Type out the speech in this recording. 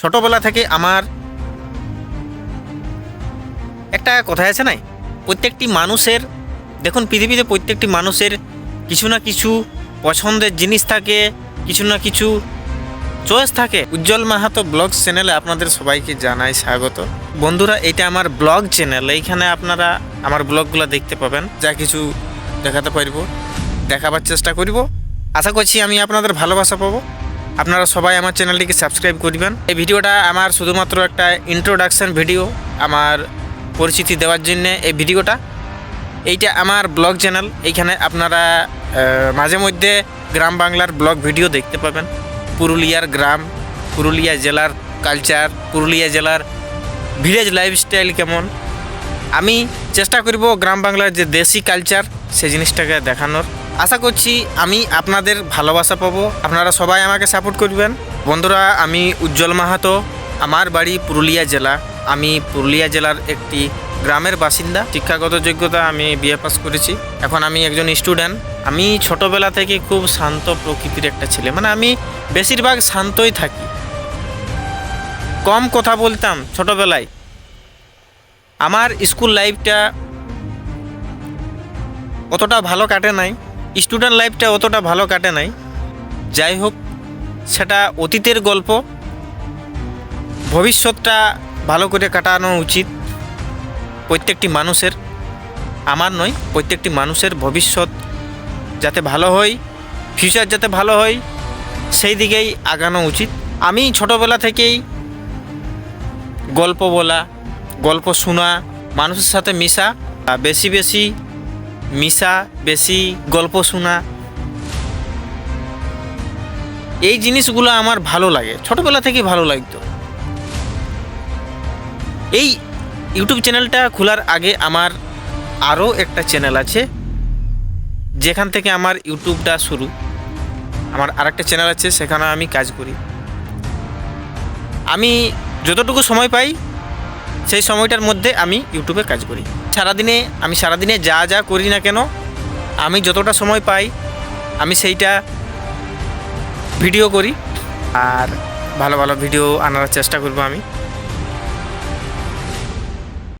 ছোটবেলা থেকে আমার একটা কথা আছে নাই? প্রত্যেকটি মানুষের, দেখুন পৃথিবীতে প্রত্যেকটি মানুষের কিছু না কিছু পছন্দের জিনিস থাকে, কিছু না কিছু চয়েস থাকে। উজ্জ্বল মাহাতো ব্লগ চ্যানেলে আপনাদের সবাইকে জানাই স্বাগত। বন্ধুরা, এটা আমার ব্লগ চ্যানেল এইখানে আপনারা আমার ব্লগগুলো দেখতে পাবেন। যা কিছু দেখাতে পারব, দেখাবার চেষ্টা করব। আশা করছি আমি আপনাদের ভালোবাসা পাবো। আপনারা সবাই আমার চ্যানেলটিকে সাবস্ক্রাইব করবেন। এই ভিডিওটা আমার শুধুমাত্র একটা ইন্ট্রোডাকশান ভিডিও আমার পরিচিতি দেওয়ার জন্য এই ভিডিওটা। এইটা আমার ব্লগ চ্যানেল এইখানে আপনারা মাঝে মধ্যে গ্রাম বাংলার ব্লগ ভিডিও দেখতে পাবেন। পুরুলিয়ার গ্রাম, পুরুলিয়া জেলার কালচার পুরুলিয়া জেলার ভিলেজ লাইফস্টাইল কেমন। আমি চেষ্টা করব গ্রাম বাংলার যে দেশি কালচার সেই জিনিসটাকে দেখানোর। আশা করছি আমি আপনাদের ভালোবাসা পাবো। আপনারা সবাই আমাকে সাপোর্ট করবেন। বন্ধুরা, আমি উজ্জ্বল মাহাতো। আমার বাড়ি পুরুলিয়া জেলা। আমি পুরুলিয়া জেলার একটি গ্রামের বাসিন্দা। শিক্ষাগত যোগ্যতা আমি বিএ পাস করেছি। এখন আমি একজন স্টুডেন্ট আমি ছোটোবেলা থেকে খুব শান্ত প্রকৃতির একটা ছেলে। মানে আমি বেশিরভাগ শান্তই থাকি। কম কথা বলতাম ছোটোবেলায়। আমার স্কুল লাইফটা অতটা ভালো কাটে নাই। স্টুডেন্ট লাইফটা অতটা ভালো কাটে নাই। যাই হোক, সেটা অতীতের গল্প। ভবিষ্যৎটা ভালো করে কাটানো উচিত প্রত্যেকটি মানুষের। আমার নয়, প্রত্যেকটি মানুষের ভবিষ্যৎ যাতে ভালো হয় ফিউচার যাতে ভালো হয়, সেই দিকেই আগানো উচিত। আমি ছোটোবেলা থেকেই গল্প বলা, গল্প শোনা, মানুষের সাথে মিশা বেশি বেশি মিশা বেশি, গল্প শোনা। এই জিনিসগুলো আমার ভালো লাগে, ছোটোবেলা থেকেই ভালো লাগতো। এই ইউটিউব চ্যানেলটা খোলার আগে আমার আরও একটা চ্যানেল আছে, যেখান থেকে আমার ইউটিউবটা শুরু। আমার আরেকটা চ্যানেল আছে, সেখানে আমি কাজ করি। আমি যতটুকু সময় পাই সেই সময়টার মধ্যে আমি ইউটিউবে কাজ করি। সারাদিনে, আমি সারাদিনে যা যা করি না কেন, আমি যতটা সময় পাই, আমি সেইটা ভিডিও করি। আর ভালো ভালো ভিডিও আনার চেষ্টা করব আমি।